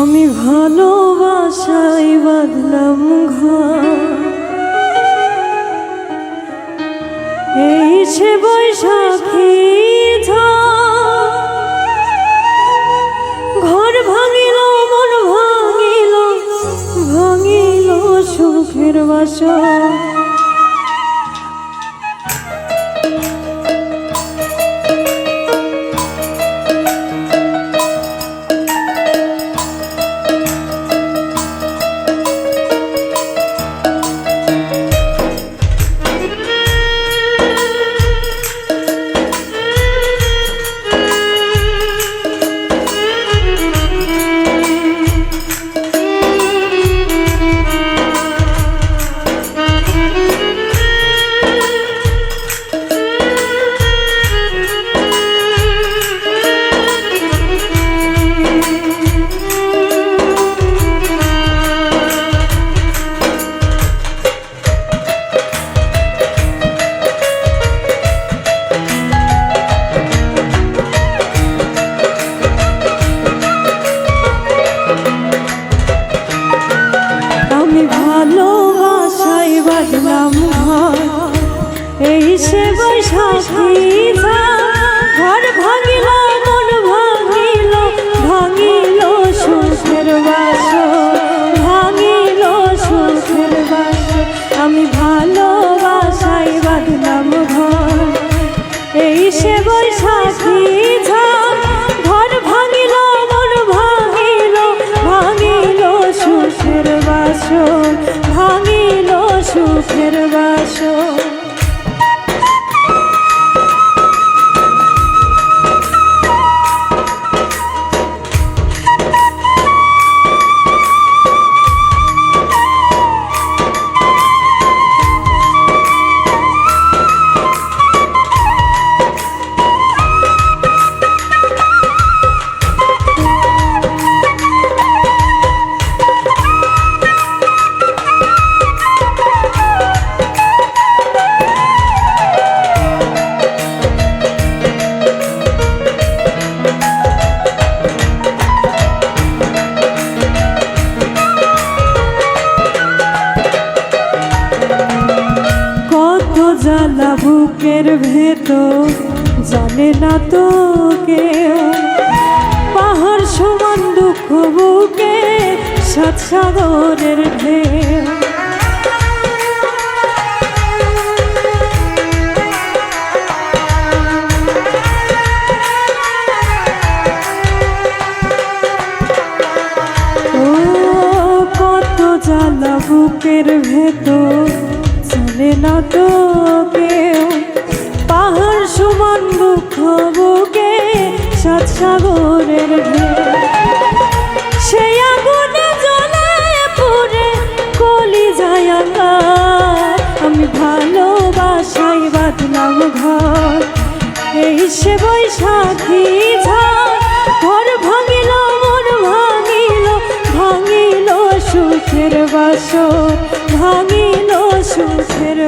আমি ভালোবাসাই বাঁধলাম ঘর এই সে বৈশাখী। ঘর ভাঙিল মন ভাঙিল ভাঙিল সুখের বাসা বাজলাম এই সে বৈশাখী জ্বালা বুকের ভেতর, জানে না তো কেউ। পাহাড় সমান দুঃখ বুকে, সাত সাগরের ঢেউ। বুকের ভেতর চলে না তো কেউ। পাহাড় সমান দুঃখ বুকে, সাত সাগরের সেই আগুনে জ্বলে পুরে কলি যায় আমি ভালোবাসাই বাঁধলাম ঘর। এই সে বৈশাখী ঘর ভাঙিল, মন ভাঙিল ভাঙিল সুখের বাসর। ভাঙিল সুখের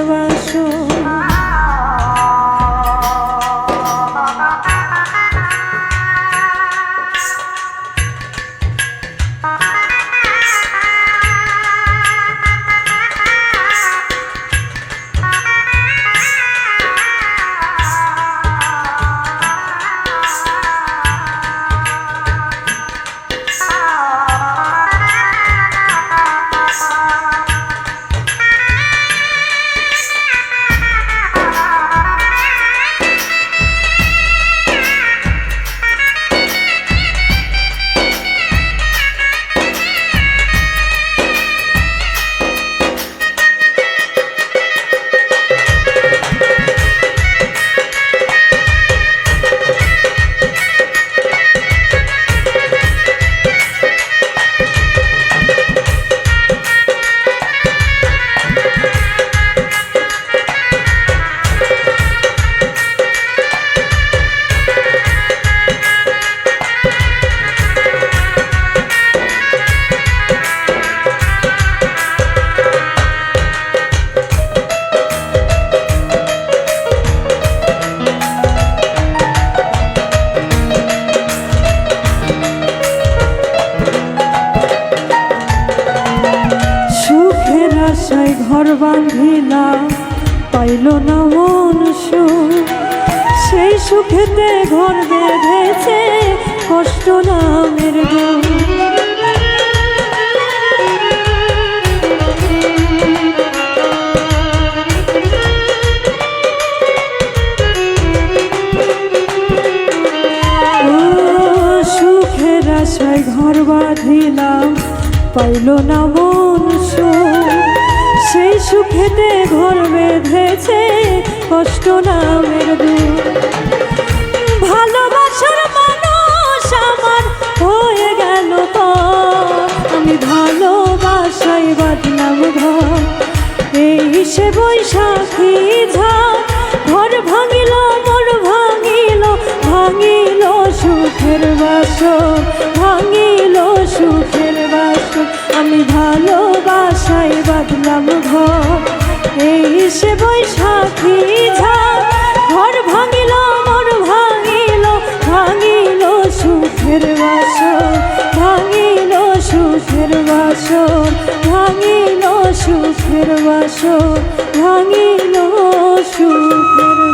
বাসর না মন সেই সুখেতে ঘর বেঁধেছে, কষ্ট নামের সুখের আশায় ঘর বাঁধিলাম, পাইল না মন সেই সুখেতে ঘর বেঁধেছে কষ্ট নামের দুঃখ ভালোবাসার মানুষ আমার হয়ে গেল তো আমি ভালোবাসাই বাঁধলাম ঘর। এই সে বৈশাখী ঝা ঘর ভাঙিল, মন ভাঙিল ভাঙিল সুখের বাসন ভাঙিল সুখের বাসন আমি তাই বাদলাম এই সে বৈশাখী ঝা ঘর ভাঙিল, মন ভাঙিল ভাঙিল সুখের বাসন ভাঙিল সুখের ভাঙিল সুখের ভাঙিল সুখের